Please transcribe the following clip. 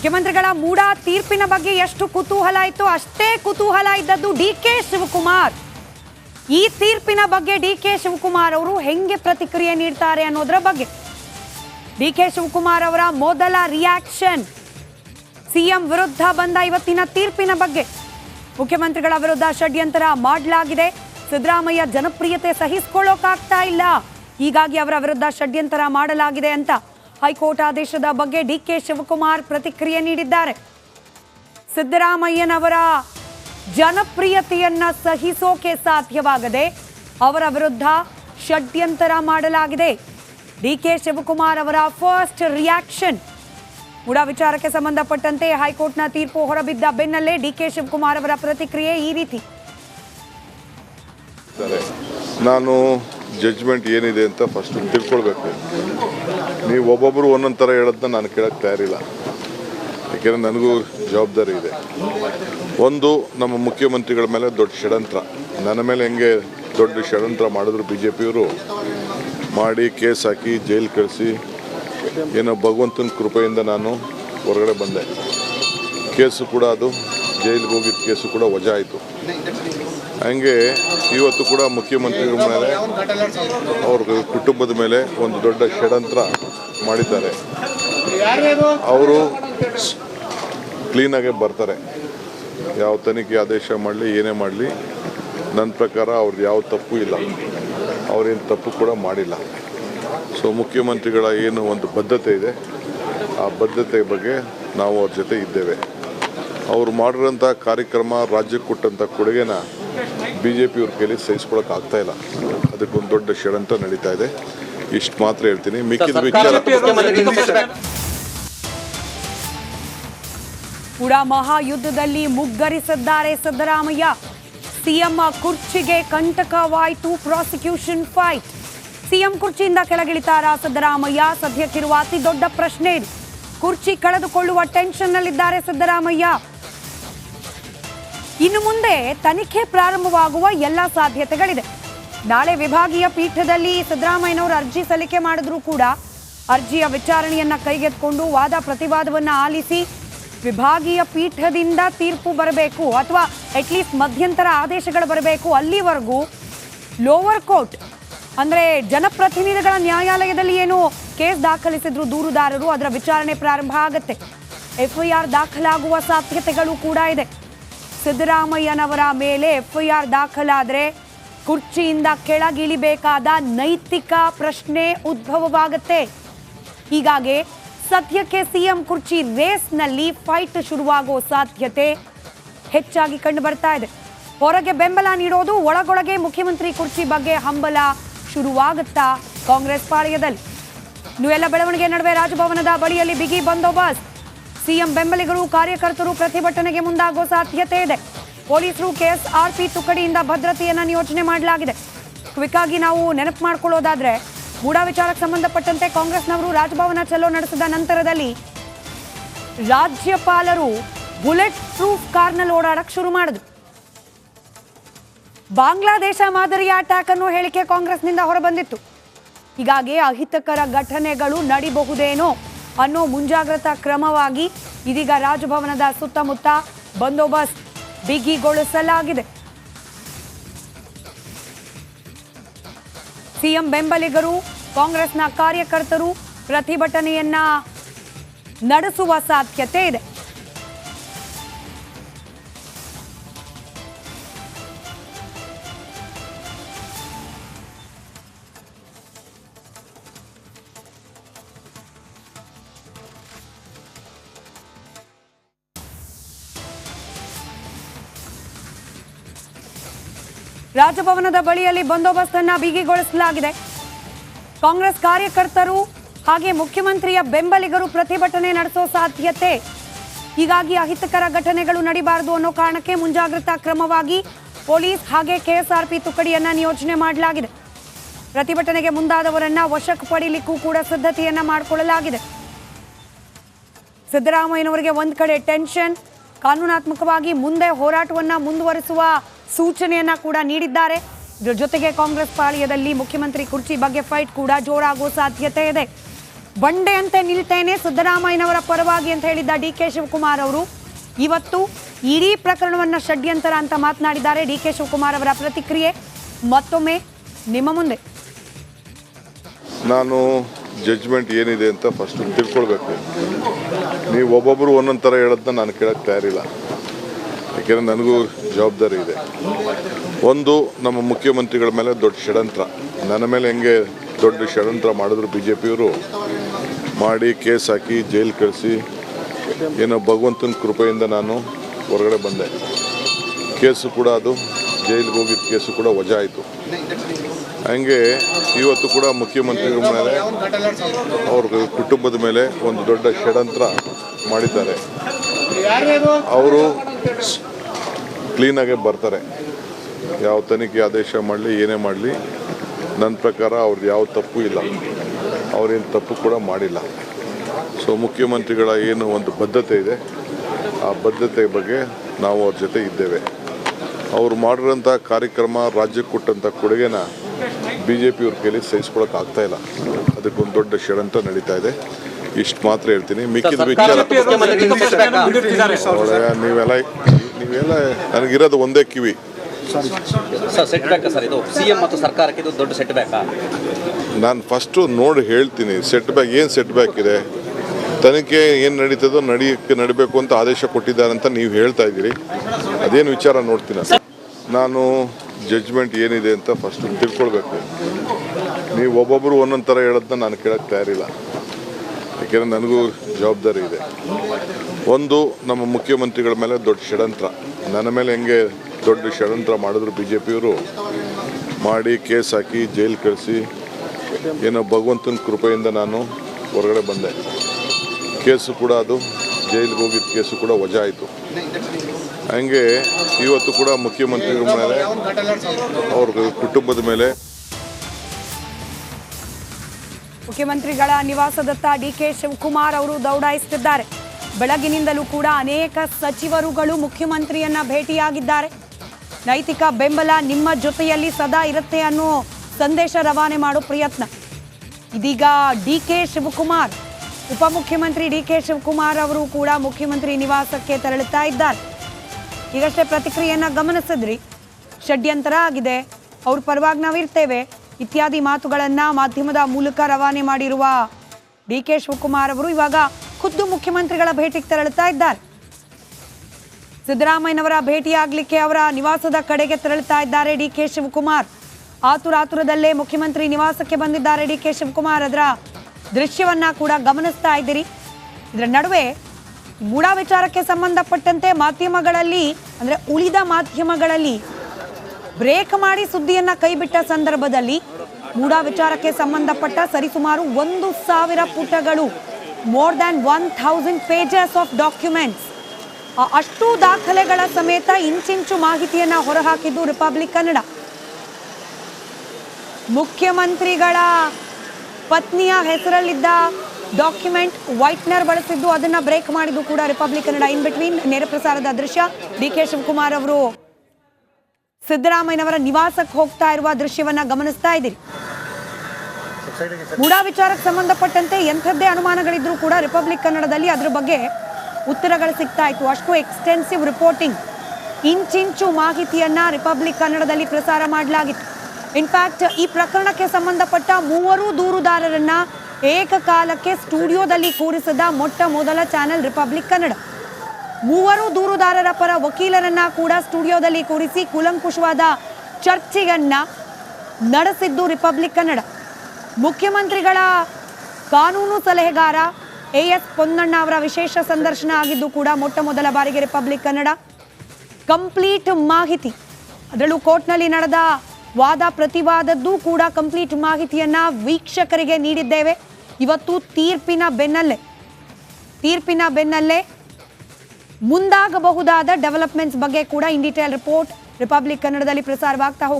ಮುಖ್ಯಮಂತ್ರಿಗಳ ಮೂಡ ತೀರ್ಪಿನ ಬಗ್ಗೆ ಎಷ್ಟು ಕುತೂಹಲ ಇತ್ತು ಅಷ್ಟೇ ಕುತೂಹಲ ಇದ್ದದ್ದು ಡಿ ಕೆ ಶಿವಕುಮಾರ್. ಈ ತೀರ್ಪಿನ ಬಗ್ಗೆ ಡಿ ಕೆ ಶಿವಕುಮಾರ್ ಅವರು ಹೆಂಗೆ ಪ್ರತಿಕ್ರಿಯೆ ನೀಡ್ತಾರೆ ಅನ್ನೋದರ ಬಗ್ಗೆ. ಡಿ ಕೆ ಶಿವಕುಮಾರ್ ಅವರ ಮೊದಲ ರಿಯಾಕ್ಷನ್ ಸಿಎಂ ವಿರುದ್ಧ ಬಂದ ಇವತ್ತಿನ ತೀರ್ಪಿನ ಬಗ್ಗೆ. ಮುಖ್ಯಮಂತ್ರಿಗಳ ವಿರುದ್ಧ ಷಡ್ಯಂತರ ಮಾಡಲಾಗಿದೆ. ಸಿದ್ದರಾಮಯ್ಯ ಜನಪ್ರಿಯತೆ ಸಹಿಸಿಕೊಳ್ಳೋಕಾಗ್ತಾ ಇಲ್ಲ. ಹೀಗಾಗಿ ಅವರ ವಿರುದ್ಧ ಷಡ್ಯಂತರ ಮಾಡಲಾಗಿದೆ ಅಂತ ಹೈಕೋರ್ಟ್ ಆದೇಶದ ಬಗ್ಗೆ ಡಿ ಕೆ ಶಿವಕುಮಾರ್ ಪ್ರತಿಕ್ರಿಯೆ ನೀಡಿದ್ದಾರೆ. ಸಿದ್ದರಾಮಯ್ಯನವರ ಜನಪ್ರಿಯತೆಯನ್ನ ಸಹಿಸೋಕೆ ಸಾಧ್ಯವಾಗದೆ ಅವರ ವಿರುದ್ಧ ಷಡ್ಯಂತರ ಮಾಡಲಾಗಿದೆ. ಡಿ ಕೆ ಶಿವಕುಮಾರ್ ಅವರ ಫಸ್ಟ್ ರಿಯಾಕ್ಷನ್. ಉಡಾ ವಿಚಾರಕ್ಕೆ ಸಂಬಂಧಪಟ್ಟಂತೆ ಹೈಕೋರ್ಟ್ನ ತೀರ್ಪು ಹೊರಬಿದ್ದ ಬೆನ್ನಲ್ಲೇ ಡಿ ಕೆ ಶಿವಕುಮಾರ್ ಅವರ ಪ್ರತಿಕ್ರಿಯೆ ಈ ರೀತಿ. ನಾನು ಜಡ್ಜ್ಮೆಂಟ್ ಏನಿದೆ ಅಂತ ಫಸ್ಟ್ ತಿಳ್ಕೊಳ್ಬೇಕು. ನೀವು ಒಬ್ಬೊಬ್ಬರು ಒಂದೊಂದು ಥರ ಹೇಳೋದನ್ನ ನಾನು ಕೇಳಕ್ಕೆ ತಯಾರಿಲ್ಲ ಯಾಕೆಂದರೆ ನನಗೂ ಜವಾಬ್ದಾರಿ ಇದೆ. ಒಂದು, ನಮ್ಮ ಮುಖ್ಯಮಂತ್ರಿಗಳ ಮೇಲೆ ದೊಡ್ಡ ಷಡ್ಯಂತ್ರ. ನನ್ನ ಮೇಲೆ ಹೆಂಗೆ ದೊಡ್ಡ ಷಡ್ಯಂತ್ರ ಮಾಡಿದ್ರು ಬಿ ಜೆ ಪಿಯವರು ಮಾಡಿ ಕೇಸ್ ಹಾಕಿ ಜೈಲ್ ಕಳಿಸಿ, ಏನೋ ಭಗವಂತನ ಕೃಪೆಯಿಂದ ನಾನು ಹೊರಗಡೆ ಬಂದೆ. ಕೇಸು ಕೂಡ ಅದು, ಜೈಲಿಗೆ ಹೋಗಿದ್ದ ಕೇಸು ಕೂಡ ವಜಾ ಆಯಿತು. ಹಂಗೆ ಇವತ್ತು ಕೂಡ ಮುಖ್ಯಮಂತ್ರಿಗಳ ಮೇಲೆ ಅವ್ರ ಕುಟುಂಬದ ಮೇಲೆ ಒಂದು ದೊಡ್ಡ ಷಡಂತ್ರ ಮಾಡಿದ್ದಾರೆ. ಅವರು ಕ್ಲೀನಾಗೆ ಬರ್ತಾರೆ. ಯಾವ ತನಿಖೆ ಆದೇಶ ಮಾಡಲಿ, ಏನೇ ಮಾಡಲಿ, ನನ್ನ ಪ್ರಕಾರ ಅವ್ರದ್ದು ಯಾವ ತಪ್ಪು ಇಲ್ಲ. ಅವ್ರೇನು ತಪ್ಪು ಕೂಡ ಮಾಡಿಲ್ಲ. ಸೊ, ಮುಖ್ಯಮಂತ್ರಿಗಳ ಏನು ಒಂದು ಬದ್ಧತೆ ಇದೆ, ಆ ಬದ್ಧತೆ ಬಗ್ಗೆ ನಾವು ಅವ್ರ ಜೊತೆ ಇದ್ದೇವೆ. ಅವರು ಮಾಡಿರೋಂಥ ಕಾರ್ಯಕ್ರಮ, ರಾಜ್ಯಕ್ಕೆ ಕೊಟ್ಟಂಥ ಕೊಡುಗೆನ ಬಿ ಜೆ ಪಿಯವ್ರ ಕೈಲಿ ಸಹಿಸ್ಕೊಳಕ್ಕೆ ಆಗ್ತಾ ಇಲ್ಲ. ಅದಕ್ಕೊಂದು ದೊಡ್ಡ ಷಡಂತ ನಡೀತಾ ಇದೆ. ಇಷ್ಟು ಮಾತ್ರ ಹೇಳ್ತೀನಿ. ಮಿಕ್ಕಿದ ವಿಚಾರ ಕೂಡ ಮಹಾಯುದ್ಧದಲ್ಲಿ ಮುಗ್ಗರಿಸಿದ್ದಾರೆ ಸಿದ್ದರಾಮಯ್ಯ. ಸಿಎಂ ಕುರ್ಚಿಗೆ ಕಂಟಕವಾಯಿತು ಪ್ರಾಸಿಕ್ಯೂಷನ್ ಫೈಟ್. ಸಿಎಂ ಕುರ್ಚಿಯಿಂದ ಕೆಳಗಿಳಿತಾರ ಸಿದ್ದರಾಮಯ್ಯ. ಸದ್ಯಕ್ಕಿರುವ ಅತಿ ದೊಡ್ಡ ಪ್ರಶ್ನೆ ಕುರ್ಚಿ ಕಳೆದುಕೊಳ್ಳುವ ಟೆನ್ಷನ್ನಲ್ಲಿದ್ದಾರೆ ಸಿದ್ದರಾಮಯ್ಯ. ಇನ್ನು ಮುಂದೆ ತನಿಖೆ ಪ್ರಾರಂಭವಾಗುವ ಎಲ್ಲ ಸಾಧ್ಯತೆಗಳಿದೆ. ನಾಳೆ ವಿಭಾಗೀಯ ಪೀಠದಲ್ಲಿ ಸಿದ್ದರಾಮಯ್ಯನವರು ಅರ್ಜಿ ಸಲ್ಲಿಕೆ ಮಾಡಿದ್ರೂ ಕೂಡ ಅರ್ಜಿಯ ವಿಚಾರಣೆಯನ್ನ ಕೈಗೆತ್ತಿಕೊಂಡು ವಾದ ಪ್ರತಿವಾದವನ್ನ ಆಲಿಸಿ ವಿಭಾಗೀಯ ಪೀಠದಿಂದ ತೀರ್ಪು ಬರಬೇಕು ಅಥವಾ ಅಟ್ಲೀಸ್ಟ್ ಮಧ್ಯಂತರ ಆದೇಶಗಳು ಬರಬೇಕು. ಅಲ್ಲಿವರೆಗೂ ಲೋವರ್ ಕೋರ್ಟ್ ಅಂದ್ರೆ ಜನಪ್ರತಿನಿಧಿಗಳ ನ್ಯಾಯಾಲಯದಲ್ಲಿ ಏನು ಕೇಸ್ ದಾಖಲಿಸಿದ್ರು ದೂರುದಾರರು ಅದರ ವಿಚಾರಣೆ ಪ್ರಾರಂಭ ಆಗುತ್ತೆ. ಎಫ್ಐಆರ್ ದಾಖಲಾಗುವ ಸಾಧ್ಯತೆಗಳು ಕೂಡ ಇದೆ. ಸಿದ್ದರಾಮಯ್ಯನವರ ಮೇಲೆ ಎಫ್ಐಆರ್ ದಾಖಲಾದರೆ ಕುರ್ಚಿಯಿಂದ ಕೆಳಗಿಳಿಬೇಕಾದ ನೈತಿಕ ಪ್ರಶ್ನೆ ಉದ್ಭವವಾಗುತ್ತೆ. ಹೀಗಾಗಿ ಸದ್ಯಕ್ಕೆ ಸಿಎಂ ಕುರ್ಚಿ ರೇಸ್ನಲ್ಲಿ ಫೈಟ್ ಶುರುವಾಗೋ ಸಾಧ್ಯತೆ ಹೆಚ್ಚಾಗಿ ಕಂಡು ಬರ್ತಾ ಇದೆ. ಹೊರಗೆ ಬೆಂಬಲ ನೀಡೋದು ಒಳಗೊಳಗೆ ಮುಖ್ಯಮಂತ್ರಿ ಕುರ್ಚಿ ಬಗ್ಗೆ ಹಂಬಲ ಶುರುವಾಗುತ್ತಾ ಕಾಂಗ್ರೆಸ್ ಪಾಳ್ಯದಲ್ಲಿ. ಇನ್ನು ಎಲ್ಲ ಬೆಳವಣಿಗೆ ನಡುವೆ ರಾಜಭವನದ ಬಳಿಯಲ್ಲಿ ಬಿಗಿ ಬಂದೋಬಸ್ತ್. ಸಿಎಂ ಬೆಂಬಲಿಗರು ಕಾರ್ಯಕರ್ತರು ಪ್ರತಿಭಟನೆಗೆ ಮುಂದಾಗುವ ಸಾಧ್ಯತೆ ಇದೆ. ಪೊಲೀಸರು ಕೆಎಸ್ಆರ್ಪಿ ತುಕಡಿಯಿಂದ ಭದ್ರತೆಯನ್ನು ನಿಯೋಜನೆ ಮಾಡಲಾಗಿದೆ. ಕ್ವಿಕ್ ಆಗಿ ನಾವು ನೆನಪು ಮಾಡಿಕೊಳ್ಳೋದಾದ್ರೆ, ಗೂಢ ವಿಚಾರಕ್ಕೆ ಸಂಬಂಧಪಟ್ಟಂತೆ ಕಾಂಗ್ರೆಸ್ನವರು ರಾಜಭವನ ಚಲೋ ನಡೆಸಿದ ನಂತರದಲ್ಲಿ ರಾಜ್ಯಪಾಲರು ಬುಲೆಟ್ ಪ್ರೂಫ್ ಕಾರ್ನಲ್ಲಿ ಓಡಾಡಕ್ಕೆ ಶುರು ಮಾಡಿದ್ರು. ಬಾಂಗ್ಲಾದೇಶ ಮಾದರಿಯ ಅಟ್ಯಾಕ್ ಅನ್ನೋ ಹೇಳಿಕೆ ಕಾಂಗ್ರೆಸ್ನಿಂದ ಹೊರಬಂದಿತ್ತು. ಹೀಗಾಗಿ ಅಹಿತಕರ ಘಟನೆಗಳು ನಡಿಬಹುದೇನೋ ಅನ್ನೋ ಮುಂಜಾಗ್ರತಾ ಕ್ರಮವಾಗಿ ಇದೀಗ ರಾಜಭವನದ ಸುತ್ತಮುತ್ತ ಬಂದೋಬಸ್ತ್ ಬಿಗಿಗೊಳಿಸಲಾಗಿದೆ. ಸಿಎಂ ಬೆಂಬಲಿಗರು, ಕಾಂಗ್ರೆಸ್ನ ಕಾರ್ಯಕರ್ತರು ಪ್ರತಿಭಟನೆಯನ್ನ ನಡೆಸುವ ಸಾಧ್ಯತೆ ಇದೆ. ರಾಜಭವನದ ಬಳಿಯಲ್ಲಿ ಬಂದೋಬಸ್ತನ್ನ ಬಿಗಿಗೊಳಿಸಲಾಗಿದೆ. ಕಾಂಗ್ರೆಸ್ ಕಾರ್ಯಕರ್ತರು ಹಾಗೆ ಮುಖ್ಯಮಂತ್ರಿಯ ಬೆಂಬಲಿಗರು ಪ್ರತಿಭಟನೆ ನಡೆಸೋ ಸಾಧ್ಯತೆ. ಹೀಗಾಗಿ ಅಹಿತಕರ ಘಟನೆಗಳು ನಡೀಬಾರದು ಅನ್ನೋ ಕಾರಣಕ್ಕೆ ಮುಂಜಾಗ್ರತಾ ಕ್ರಮವಾಗಿ ಪೊಲೀಸ್ ಹಾಗೆ ಕೆಎಸ್ಆರ್ಪಿ ತುಕಡಿಯನ್ನ ನಿಯೋಜನೆ ಮಾಡಲಾಗಿದೆ. ಪ್ರತಿಭಟನೆಗೆ ಮುಂದಾದವರನ್ನ ವಶಕ್ಕೆ ಪಡೀಲಿಕ್ಕೂ ಕೂಡ ಸಿದ್ಧತೆಯನ್ನ ಮಾಡಿಕೊಳ್ಳಲಾಗಿದೆ. ಸಿದ್ದರಾಮಯ್ಯನವರಿಗೆ ಒಂದು ಕಡೆ ಟೆನ್ಷನ್, ಕಾನೂನಾತ್ಮಕವಾಗಿ ಮುಂದೆ ಹೋರಾಟವನ್ನ ಮುಂದುವರಿಸುವ ಸೂಚನೆಯನ್ನ ಕೂಡ ನೀಡಿದ್ದಾರೆ. ಇದರ ಜೊತೆಗೆ ಕಾಂಗ್ರೆಸ್ ಪಾಳ್ಯದಲ್ಲಿ ಮುಖ್ಯಮಂತ್ರಿ ಕುರ್ಚಿ ಬಗ್ಗೆ ಫೈಟ್ ಕೂಡ ಜೋರಾಗುವ ಸಾಧ್ಯತೆ ಇದೆ. ಬಂಡೆಯಂತೆ ನಿಲ್ತೇನೆ ಸಿದ್ದರಾಮಯ್ಯನವರ ಪರವಾಗಿ ಅಂತ ಹೇಳಿದ್ದ ಡಿ ಕೆ ಶಿವಕುಮಾರ್ ಅವರು. ಇವತ್ತು ಇಡೀ ಪ್ರಕರಣವನ್ನ ಷಡ್ಯಂತರ ಅಂತ ಮಾತನಾಡಿದ್ದಾರೆ ಡಿ ಕೆ ಶಿವಕುಮಾರ್ ಅವರ ಪ್ರತಿಕ್ರಿಯೆ. ಮತ್ತೊಮ್ಮೆ ನಿಮ್ಮ ಮುಂದೆ. ನಾನು ಜಡ್ಜ್ಮೆಂಟ್ ಏನಿದೆ ಅಂತ ಫಸ್ಟ್ ತಿಳ್ಕೊಳ್ಬೇಕು. ನೀವು ಒಬ್ಬೊಬ್ಬರು ಒಂದೊಂದು ಥರ ಹೇಳೋದನ್ನ ನಾನು ಕೇಳಕ್ಕೆ ತಯಾರಿಲ್ಲ. ಯಾಕೆಂದರೆ ನನಗೂ ಜವಾಬ್ದಾರಿ ಇದೆ. ಒಂದು, ನಮ್ಮ ಮುಖ್ಯಮಂತ್ರಿಗಳ ಮೇಲೆ ದೊಡ್ಡ ಷಡ್ಯಂತ್ರ. ನನ್ನ ಮೇಲೆ ಹೆಂಗೆ ದೊಡ್ಡ ಷಡ್ಯಂತ್ರ ಮಾಡಿದ್ರು ಬಿ ಜೆ ಪಿಯವರು ಮಾಡಿ ಕೇಸ್ ಹಾಕಿ ಜೈಲು ಕಳಿಸಿ, ಏನೋ ಭಗವಂತನ ಕೃಪೆಯಿಂದ ನಾನು ಹೊರಗಡೆ ಬಂದೆ. ಕೇಸು ಕೂಡ ಅದು, ಜೈಲಿಗೆ ಹೋಗಿದ್ದ ಕೇಸು ಕೂಡ ವಜಾ ಆಯಿತು ಹಂಗೆ ಇವತ್ತು ಕೂಡ ಮುಖ್ಯಮಂತ್ರಿಗಳ ಮೇಲೆ, ಅವ್ರ ಕುಟುಂಬದ ಮೇಲೆ ಒಂದು ದೊಡ್ಡ ಷಡ್ಯಂತ್ರ ಮಾಡಿದ್ದಾರೆ. ಅವರು ಕ್ಲೀನಾಗೆ ಬರ್ತಾರೆ. ಯಾವ ತನಿಖೆ ಆದೇಶ ಮಾಡಲಿ, ಏನೇ ಮಾಡಲಿ ನನ್ನ ಪ್ರಕಾರ ಅವ್ರದ್ದು ಯಾವ ತಪ್ಪು ಇಲ್ಲ. ಅವ್ರೇನು ತಪ್ಪು ಕೂಡ ಮಾಡಿಲ್ಲ. ಸೊ ಮುಖ್ಯಮಂತ್ರಿಗಳ ಏನು ಒಂದು ಬದ್ಧತೆ ಇದೆ, ಆ ಬದ್ಧತೆ ಬಗ್ಗೆ ನಾವು ಅವ್ರ ಜೊತೆ ಇದ್ದೇವೆ. ಅವ್ರು ಮಾಡಿರೋಂಥ ಕಾರ್ಯಕ್ರಮ, ರಾಜ್ಯಕ್ಕೆ ಕೊಟ್ಟಂಥ ಕೊಡುಗೆನ ಬಿ ಜೆ ಪಿಯವ್ರ ಕೈಲಿ ಸಹಿಸ್ಕೊಳಕ್ಕೆ ಆಗ್ತಾಯಿಲ್ಲ ಅದಕ್ಕೊಂದು ದೊಡ್ಡ ಷಡಂತ ನಡೀತಾ ಇದೆ. ಇಷ್ಟು ಮಾತ್ರ ಹೇಳ್ತೀನಿ. ಮಿಕ್ಕಿದ ವಿಚಾರ ನೀವೆಲ್ಲ ನೀವೆಲ್ಲ ನನಗಿರೋದು ಒಂದೇ ಕಿವಿ. ಸರ್ ಸೆಟ್ ಸರ್ ಇದು ಸಿಎಂ ಮತ್ತು ಸರ್ಕಾರಕ್ಕೆ ಇದು ದೊಡ್ಡ ಸೆಟ್ ಬ್ಯಾಕಾ ನಾನು ಫಸ್ಟು ನೋಡಿ ಹೇಳ್ತೀನಿ ಸೆಟ್ ಬ್ಯಾಕ್ ಏನು ಸೆಟ್ ಬ್ಯಾಕ್ ಇದೆ? ತನಿಖೆ ಏನು ನಡೀತದೋ ನಡೆಯಕ್ಕೆ ನಡಿಬೇಕು ಅಂತ ಆದೇಶ ಕೊಟ್ಟಿದ್ದಾರೆ ಅಂತ ನೀವು ಹೇಳ್ತಾ ಇದ್ದೀರಿ. ಅದೇನು ವಿಚಾರ ನೋಡ್ತೀನಿ ನಾನು ಜಡ್ಜ್ಮೆಂಟ್ ಏನಿದೆ ಅಂತ ಫಸ್ಟ್ ತಿಳ್ಕೊಳ್ಬೇಕು. ನೀವು ಒಬ್ಬೊಬ್ಬರು ಒಂದೊಂದು ಥರ ಹೇಳೋದನ್ನ ನಾನು ಕೇಳೋಕ್ಕೆ ತಯಾರಿಲ್ಲ. ಯಾಕೆಂದರೆ ನನಗೂ ಜವಾಬ್ದಾರಿ ಇದೆ. ಒಂದು, ನಮ್ಮ ಮುಖ್ಯಮಂತ್ರಿಗಳ ಮೇಲೆ ದೊಡ್ಡ ಷಡ್ಯಂತ್ರ. ನನ್ನ ಮೇಲೆ ಹೆಂಗೆ ದೊಡ್ಡ ಷಡ್ಯಂತ್ರ ಮಾಡಿದ್ರು ಬಿ ಜೆ ಪಿಯವರು ಮಾಡಿ ಕೇಸ್ ಹಾಕಿ ಜೈಲು ಕಳಿಸಿ, ಏನೋ ಭಗವಂತನ ಕೃಪೆಯಿಂದ ನಾನು ಹೊರಗಡೆ ಬಂದೆ. ಕೇಸು ಕೂಡ ಅದು, ಜೈಲಿಗೆ ಹೋಗಿದ್ದ ಕೇಸು ಕೂಡ ವಜಾ ಆಯಿತು ಹಂಗೆ ಇವತ್ತು ಕೂಡ ಮುಖ್ಯಮಂತ್ರಿಗಳ ಮೇಲೆ, ಅವ್ರ ಕುಟುಂಬದ ಮೇಲೆ ಮುಖ್ಯಮಂತ್ರಿಗಳ ನಿವಾಸದತ್ತ ಡಿ ಕೆ ಶಿವಕುಮಾರ್ ಅವರು ದೌಡಾಯಿಸುತ್ತಿದ್ದಾರೆ. ಬೆಳಗಿನಿಂದಲೂ ಕೂಡ ಅನೇಕ ಸಚಿವರುಗಳು ಮುಖ್ಯಮಂತ್ರಿಯನ್ನ ಭೇಟಿಯಾಗಿದ್ದಾರೆ. ನೈತಿಕ ಬೆಂಬಲ ನಿಮ್ಮ ಜೊತೆಯಲ್ಲಿ ಸದಾ ಇರುತ್ತೆ ಅನ್ನೋ ಸಂದೇಶ ರವಾನೆ ಮಾಡೋ ಪ್ರಯತ್ನ. ಇದೀಗ ಡಿ ಕೆ ಶಿವಕುಮಾರ್, ಉಪಮುಖ್ಯಮಂತ್ರಿ ಡಿ ಕೆ ಶಿವಕುಮಾರ್ ಅವರು ಕೂಡ ಮುಖ್ಯಮಂತ್ರಿ ನಿವಾಸಕ್ಕೆ ತೆರಳುತ್ತಾ ಇದ್ದಾರೆ. ಈಗಷ್ಟೇ ಪ್ರತಿಕ್ರಿಯೆಯನ್ನ ಗಮನಿಸಿದ್ರಿ. ಷಡ್ಯಂತರ ಆಗಿದೆ. ಅವ್ರ ಪರವಾಗಿ ನಾವಿರ್ತೇವೆ. ಇತ್ಯಾದಿ ಮಾತುಗಳನ್ನು ಮಾಧ್ಯಮದ ಮೂಲಕ ರವಾನೆ ಮಾಡಿರುವ ಡಿ ಕೆ ಶಿವಕುಮಾರ್ ಅವರು ಇವಾಗ ಖುದ್ದು ಮುಖ್ಯಮಂತ್ರಿಗಳ ಭೇಟಿಗೆ ತೆರಳುತ್ತಾ ಇದ್ದಾರೆ. ಸಿದ್ದರಾಮಯ್ಯನವರ ಭೇಟಿಯಾಗಲಿಕ್ಕೆ ಅವರ ನಿವಾಸದ ಕಡೆಗೆ ತೆರಳುತ್ತಾ ಇದ್ದಾರೆ ಡಿ ಕೆ ಶಿವಕುಮಾರ್. ಆತುರಾತುರದಲ್ಲೇ ಮುಖ್ಯಮಂತ್ರಿ ನಿವಾಸಕ್ಕೆ ಬಂದಿದ್ದಾರೆ ಡಿ ಕೆ ಶಿವಕುಮಾರ್. ಅದರ ದೃಶ್ಯವನ್ನ ಕೂಡ ಗಮನಿಸ್ತಾ ಇದ್ದೀರಿ. ಇದರ ನಡುವೆ ಮೂಡಾ ವಿಚಾರಕ್ಕೆ ಸಂಬಂಧಪಟ್ಟಂತೆ ಮಾಧ್ಯಮಗಳಲ್ಲಿ, ಅಂದ್ರೆ ಉಳಿದ ಮಾಧ್ಯಮಗಳಲ್ಲಿ ಬ್ರೇಕ್ ಮಾಡಿ ಸುದ್ದಿಯನ್ನ ಕೈಬಿಟ್ಟ ಸಂದರ್ಭದಲ್ಲಿ ಮೂಡಾ ವಿಚಾರಕ್ಕೆ ಸಂಬಂಧಪಟ್ಟ ಸರಿಸುಮಾರು ಒಂದು ಸಾವಿರ ಪುಟಗಳು more than one thousand pages of documents ಅಷ್ಟು ದಾಖಲೆಗಳ ಸಮೇತ ಇಂಚಿಂಚು ಮಾಹಿತಿಯನ್ನ ಹೊರಹಾಕಿದ್ದು ರಿಪಬ್ಲಿಕ್ ಕನ್ನಡ ಮುಖ್ಯಮಂತ್ರಿಗಳ ಪತ್ನಿಯ ಹೆಸರಲ್ಲಿದ್ದ ಡಾಕ್ಯುಮೆಂಟ್ ವೈಟ್ನರ್ ಬಳಸಿದ್ದು ಅದನ್ನ ಬ್ರೇಕ್ ಮಾಡಿದ್ದು ಕೂಡ ರಿಪಬ್ಲಿಕ್ ಕನ್ನಡ ಇನ್ ಬಿಟ್ವೀನ್ ನೇರ ಪ್ರಸಾರದ ದೃಶ್ಯ, ಡಿ ಕೆ ಶಿವಕುಮಾರ್ ಅವರು. ಸಿದ್ದರಾಮಯ್ಯನವರ ನಿವಾಸಕ್ಕೆ ಹೋಗ್ತಾ ಇರುವ ದೃಶ್ಯವನ್ನ ಗಮನಿಸ್ತಾ ಇದ್ದೀರಿ. ಮೂಡಾ ವಿಚಾರಕ್ಕೆ ಸಂಬಂಧಪಟ್ಟಂತೆ ಎಂಥದ್ದೇ ಅನುಮಾನಗಳಿದ್ರೂ ಕೂಡ ರಿಪಬ್ಲಿಕ್ ಕನ್ನಡದಲ್ಲಿ ಅದ್ರ ಬಗ್ಗೆ ಉತ್ತರಗಳು ಸಿಗ್ತಾ ಇತ್ತು. ಅಷ್ಟು ಎಕ್ಸ್ಟೆನ್ಸಿವ್ ರಿಪೋರ್ಟಿಂಗ್ ಇಂಚಿಂಚು ಮಾಹಿತಿಯನ್ನ ರಿಪಬ್ಲಿಕ್ ಕನ್ನಡದಲ್ಲಿ ಪ್ರಸಾರ ಮಾಡಲಾಗಿತ್ತು. ಇನ್ಫ್ಯಾಕ್ಟ್ ಈ ಪ್ರಕರಣಕ್ಕೆ ಸಂಬಂಧಪಟ್ಟ ಮೂವರು ದೂರುದಾರರನ್ನ ಏಕಕಾಲಕ್ಕೆ ಸ್ಟುಡಿಯೋದಲ್ಲಿ ಕೂರಿಸಿದ ಮೊಟ್ಟ ಮೊದಲ ಚಾನೆಲ್ ರಿಪಬ್ಲಿಕ್ ಕನ್ನಡ ಮೂವರು ದೂರುದಾರರ ಪರ ವಕೀಲರನ್ನ ಕೂಡ ಸ್ಟುಡಿಯೋದಲ್ಲಿ ಕೂರಿಸಿ ಕುಲಂಕುಷವಾದ ಚರ್ಚೆಯನ್ನ ನಡೆಸಿದ್ದು ರಿಪಬ್ಲಿಕ್ ಕನ್ನಡ. ಮುಖ್ಯಮಂತ್ರಿಗಳ ಕಾನೂನು ಸಲಹೆಗಾರ ಎ ಎಸ್ ಪೊನ್ನಣ್ಣ ಅವರ ವಿಶೇಷ ಸಂದರ್ಶನ ಆಗಿದ್ದು ಕೂಡ ಮೊಟ್ಟ ಮೊದಲ ಬಾರಿಗೆ ರಿಪಬ್ಲಿಕ್ ಕನ್ನಡ. ಕಂಪ್ಲೀಟ್ ಮಾಹಿತಿ. ಅದರಲ್ಲೂ ಕೋರ್ಟ್ನಲ್ಲಿ ನಡೆದ ವಾದ ಪ್ರತಿವಾದದ್ದು ಕೂಡ ಕಂಪ್ಲೀಟ್ ಮಾಹಿತಿಯನ್ನ ವೀಕ್ಷಕರಿಗೆ ನೀಡಿದ್ದೇವೆ. ಇವತ್ತು ತೀರ್ಪಿನ ಬೆನ್ನಲ್ಲೇ. ತೀರ್ಪಿನ ಬೆನ್ನಲ್ಲೇ ಮುಂದಾಗಬಹುದಾದ ಡೆವಲಪ್ಮೆಂಟ್ಸ್ ಬಗ್ಗೆ ಕೂಡ ಇನ್ ಡೀಟೇಲ್ ರಿಪೋರ್ಟ್ ರಿಪಬ್ಲಿಕ್ ಕನ್ನಡದಲ್ಲಿ ಪ್ರಸಾರವಾಗ್ತಾ ಹೋಗುತ್ತೆ